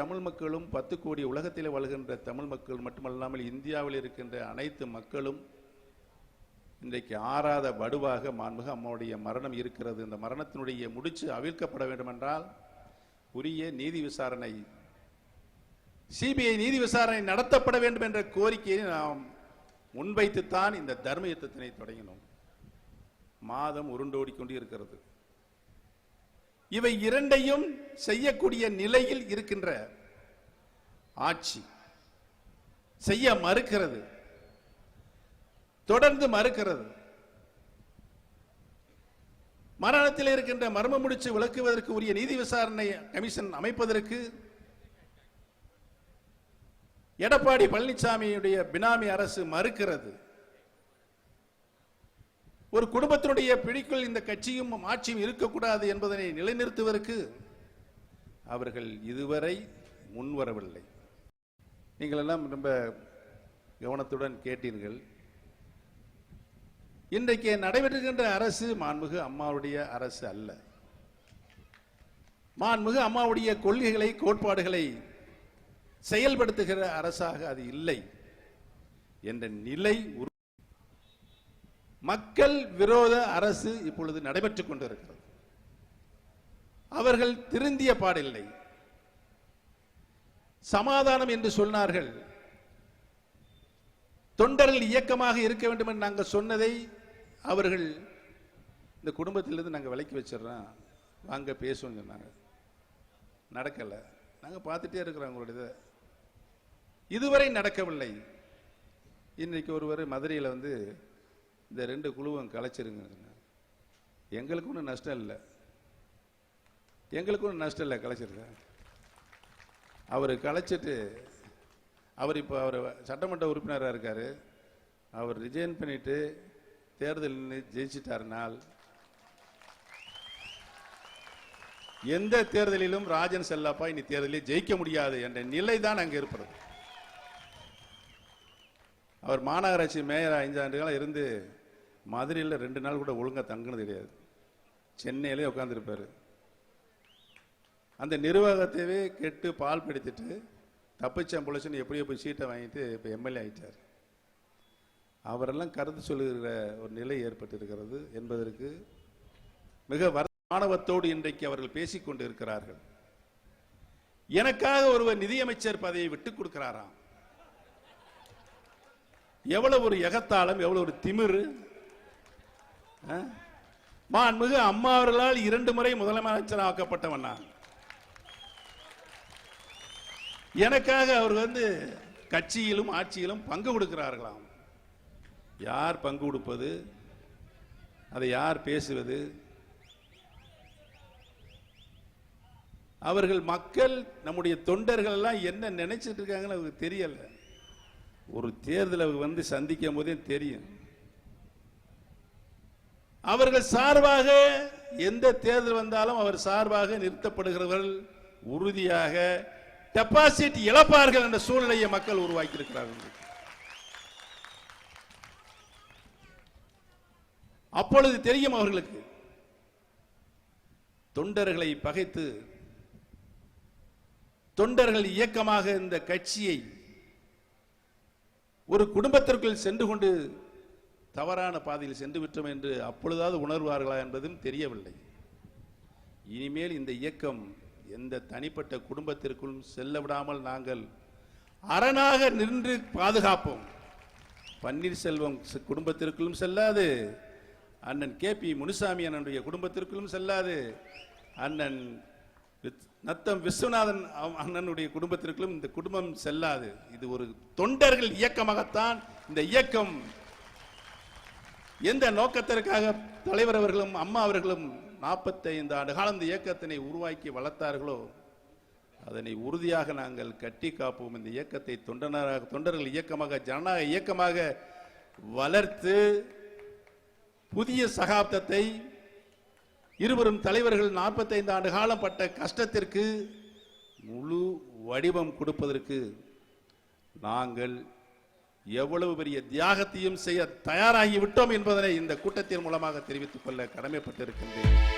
தமிழ் மக்களும் பத்து கோடி உலகத்தில் வாழ்கின்ற தமிழ் மக்கள் மட்டுமல்லாமல் இந்தியாவில் இருக்கின்ற அனைத்து மக்களும் இன்றைக்கு ஆறாத வடுவாக மாண்புக அம்மாவுடைய மரணம் இருக்கிறது. இந்த மரணத்தினுடைய முடிச்சு அவிழ்க்கப்பட வேண்டுமென்றால் உரிய நீதி விசாரணை சிபிஐ நீதி விசாரணை நடத்தப்பட வேண்டும் என்ற கோரிக்கையை நாம் முன்வைத்துத்தான் இந்த தர்ம யுத்தத்தினை தொடங்கினோம். மாதம் உருண்டோடி கொண்டு இருக்கிறது இவை இரண்டையும் செய்யக்கூடிய நிலையில் இருக்கின்ற ஆட்சி. செய்ய மறுக்கிறது. தொடர்ந்து மறுக்கிறது. மரணத்தில் இருக்கின்ற மர்ம முடிச்சு விளக்குவதற்கு உரிய நீதி விசாரணை கமிஷன் அமைப்பதற்கு எடப்பாடி பழனிசாமியுடைய பினாமி அரசு மறுக்கிறது. ஒரு குடும்பத்தினுடைய பிடிக்குள் இந்த கட்சியும் ஆட்சியும் இருக்கக்கூடாது என்பதனை நிலைநிறுத்துவதற்கு அவர்கள் இதுவரை முன்வரவில்லை. நீங்கள் எல்லாம் ரொம்ப கவனத்துடன் கேட்டீர்கள். இன்றைக்கு நடைபெறுகின்ற அரசு மாண்புகு அம்மாவுடைய அரசு அல்ல. மாண்புகு அம்மாவுடைய கொள்கைகளை கோட்பாடுகளை செயல்படுத்துகிற அரசாக அது இல்லை என்ற நிலை உரு- மக்கள் விரோத அரசு இப்பொழுது நடைபெற்றுக் கொண்டிருக்கிறது. அவர்கள் திருந்திய பாடில்லை. சமாதானம் என்று சொன்னார்கள். தொண்டர்கள் இயக்கமாக இருக்க வேண்டும் என்று நாங்கள் சொன்னதை அவர்கள் இந்த குடும்பத்திலிருந்து நாங்கள் விலக்கி வச்சிடுறோம். வாங்க பேசுவோம் சொன்னாங்க. நடக்கலை. நாங்கள் பார்த்துட்டே இருக்கிறோம் அவங்களுடைய இதை. இதுவரை நடக்கவில்லை. இன்றைக்கு ஒருவர் மதுரையில் வந்து இந்த ரெண்டு குழுவும் கலைச்சிருங்க எங்களுக்கு ஒன்றும் நஷ்டம் இல்லை. எங்களுக்கு ஒன்றும் நஷ்டம் இல்லை கலைச்சிருக்க அவர் கலைச்சிட்டு அவர் இப்போ அவர் சட்டமன்ற உறுப்பினராக இருக்கார். அவர் ரிஜைன் பண்ணிட்டு தேர்தல் ஜெயிச்சிட்டாருனால் எந்த தேர்தலிலும் ராஜன் செல்லப்பா இனி தேர்தலில் ஜெயிக்க முடியாது என்ற நிலை தான் அங்கே இருப்பது. அவர் மாநகராட்சி மேயர் ஐந்து ஆண்டுகளாக இருந்து மதுரையில் ரெண்டு நாள் கூட ஒழுங்கா தங்குனது கிடையாது. சென்னையிலே உட்காந்துருப்பாரு அந்த நிர்வாகத்தையே கெட்டு பால் பிடித்துட்டு தப்பிச்சம் பொழைச்சுன்னு எப்படியோ போய் சீட்டை வாங்கிட்டு இப்போ எம்எல்ஏ ஆயிட்டார். அவரெல்லாம் கருத்து சொல்லுகிற ஒரு நிலை ஏற்பட்டிருக்கிறது என்பதற்கு மிக வருமானவத்தோடு இன்றைக்கு அவர்கள் பேசிக் கொண்டு இருக்கிறார்கள் எனக்காக ஒருவர் நிதியமைச்சர் பதவியை விட்டுக் கொடுக்கிறாராம். எவ்வளவு ஒரு எகத்தாளம் எவ்வளவு ஒரு திமிரு மாண்புமிகு அம்மா அவர்களால் இரண்டு முறை முதலமைச்சர் ஆக்கப்பட்டவன் நான். எனக்காக அவர் வந்து கட்சியிலும் ஆட்சியிலும் பங்கு கொடுக்கிறார்களாம். யார் பங்கு கொடுப்பது? அதை யார் பேசுவது? அவர்கள் மக்கள் நம்முடைய தொண்டர்கள் எல்லாம் என்ன நினைச்சிட்டு இருக்காங்கன்னு அவருக்கு தெரியல. ஒரு தேர்தல் வந்து சந்திக்கும் போதே தெரியும். அவர்கள் சார்பாக எந்த தேர்தல் வந்தாலும் அவர் சார்பாக நிறுத்தப்படுகிறவர்கள் உறுதியாக டெபாசிட் இழப்பார்கள் என்ற சூழ்நிலையை மக்கள் உருவாக்கி இருக்கிறார்கள் அப்பொழுது தெரியும் அவர்களுக்கு தொண்டர்களை பகைத்து தொண்டர்கள் இயக்கமாக இந்த கட்சியை ஒரு குடும்பத்திற்குள் சென்று கொண்டு தவறான பாதையில் சென்று விட்டோம் என்று அப்பொழுதாவது உணர்வார்களா என்பதும் தெரியவில்லை. இனிமேல் இந்த இயக்கம் எந்த தனிப்பட்ட குடும்பத்திற்குள் செல்ல விடாமல் நாங்கள் அரணாக நின்று பாதுகாப்போம். பன்னீர்செல்வம் குடும்பத்திற்குள்ளும் செல்லாது. அண்ணன் கே பி முனுசாமி அண்ணனுடைய குடும்பத்திற்குள்ளும் செல்லாது. அண்ணன் நத்தம் விஸ்வநாதன் அண்ணனுடைய குடும்பத்திற்குள்ளும் இந்த குடும்பம் செல்லாது. இது ஒரு தொண்டர்கள் இயக்கமாகத்தான் இந்த இயக்கம் எந்த நோக்கத்திற்காக தலைவர் அவர்களும் அம்மா அவர்களும் 45 ஆண்டு காலம் இந்த இயக்கத்தினை உருவாக்கி வளர்த்தார்களோ அதனை உறுதியாக நாங்கள் கட்டி காப்போம். இந்த இயக்கத்தை தொண்டனராக தொண்டர்கள் இயக்கமாக ஜனநாயக இயக்கமாக வளர்த்து புதிய சகாப்தத்தை இருவரும் தலைவர்கள் 45 ஆண்டு காலம் பட்ட கஷ்டத்திற்கு முழு வடிவம் கொடுப்பதற்கு நாங்கள் எவ்வளவு பெரிய தியாகத்தையும் செய்ய தயாராகி விட்டோம் என்பதனை இந்த கூட்டத்தின் மூலமாக தெரிவித்துக் கொள்ள கடமைப்பட்டிருக்கின்றேன்.